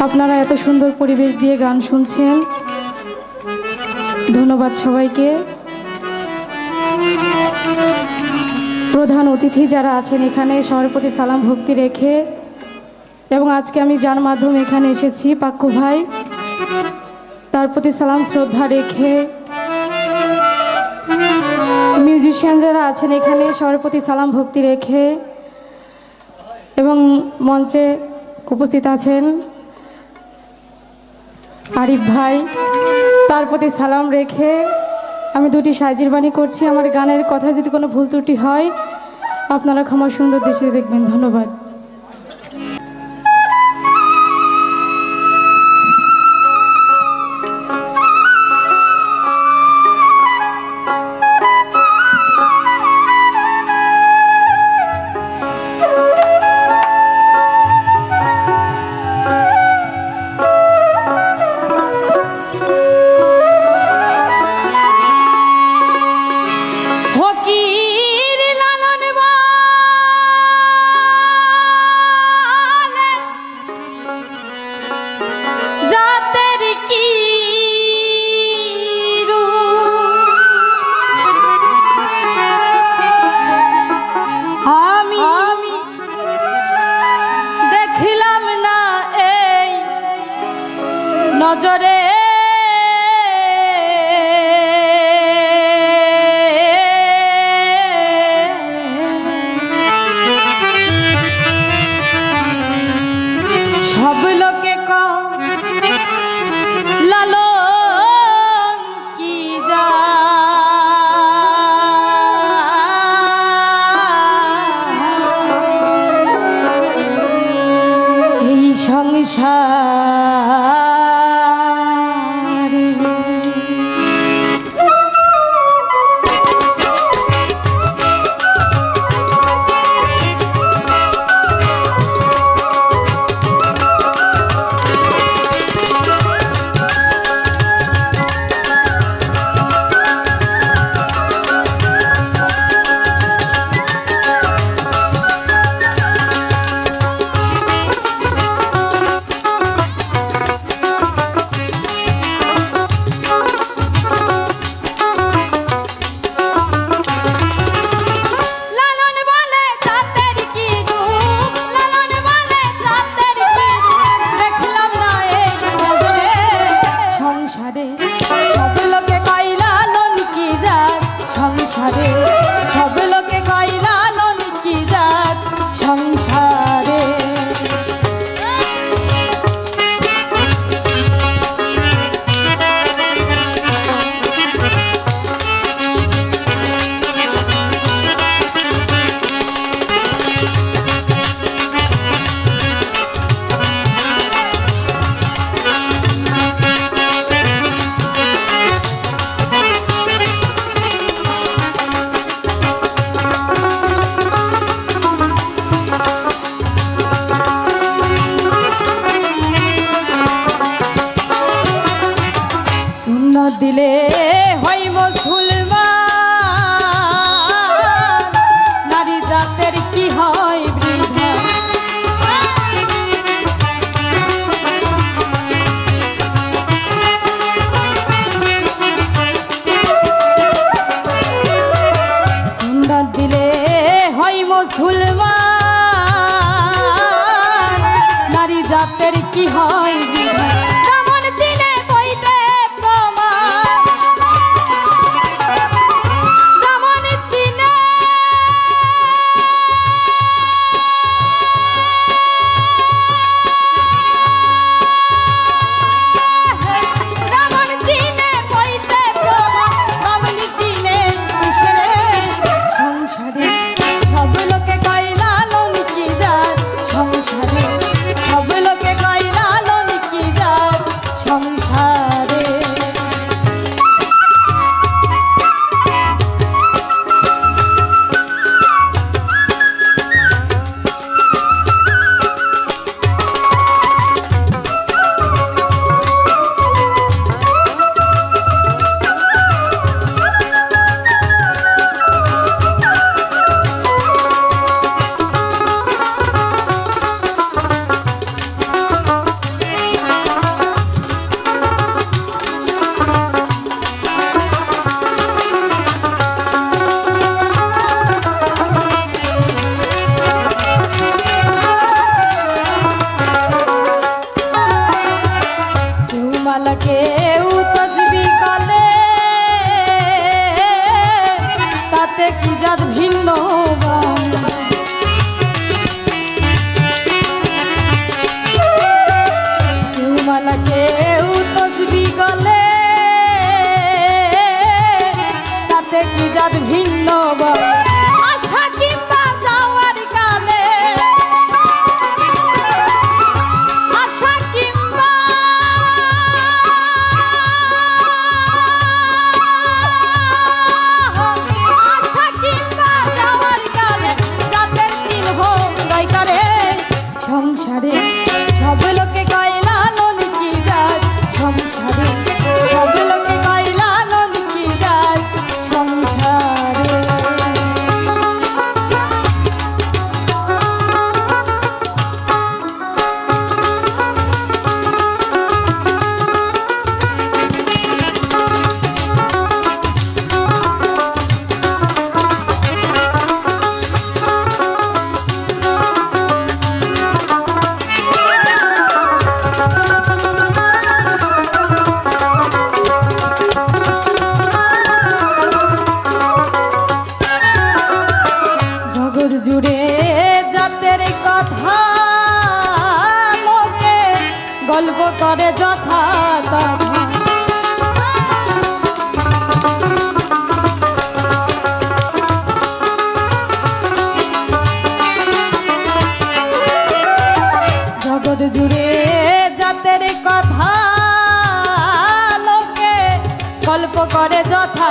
আপনারা এত সুন্দর পরিবেশ দিয়ে গান শুনছেন। ধন্যবাদ সবাইকে। প্রধান অতিথি যারা আছেন এখানে, সবার প্রতি সালাম ভক্তি রেখে। এবং আজকে আমি যার মাধ্যমে এখানে এসেছি, পাক্কু ভাই, তার প্রতি সালাম, শ্রদ্ধা রেখে। মিউজিশিয়ান যারা আছেন এখানে, সবার প্রতি সালাম, ভক্তি রেখে। এবং মঞ্চে উপস্থিত আছেন আরিফ ভাই। তার প্রতি সালাম রেখে আমি দুটি সাজির বাণী করছি। আমার গানের কথা যদি কোনো ভুল ত্রুটি হয়, আপনারা ক্ষমা সুন্দর দেশে দেখবেন। ধন্যবাদ। সংসার জাতের কি হয় বিধান? রাত ভিন্ন কথা লোকে গল্প করে যথা কথা জুড়ে জাতের কথা লোকে গল্প করে যথা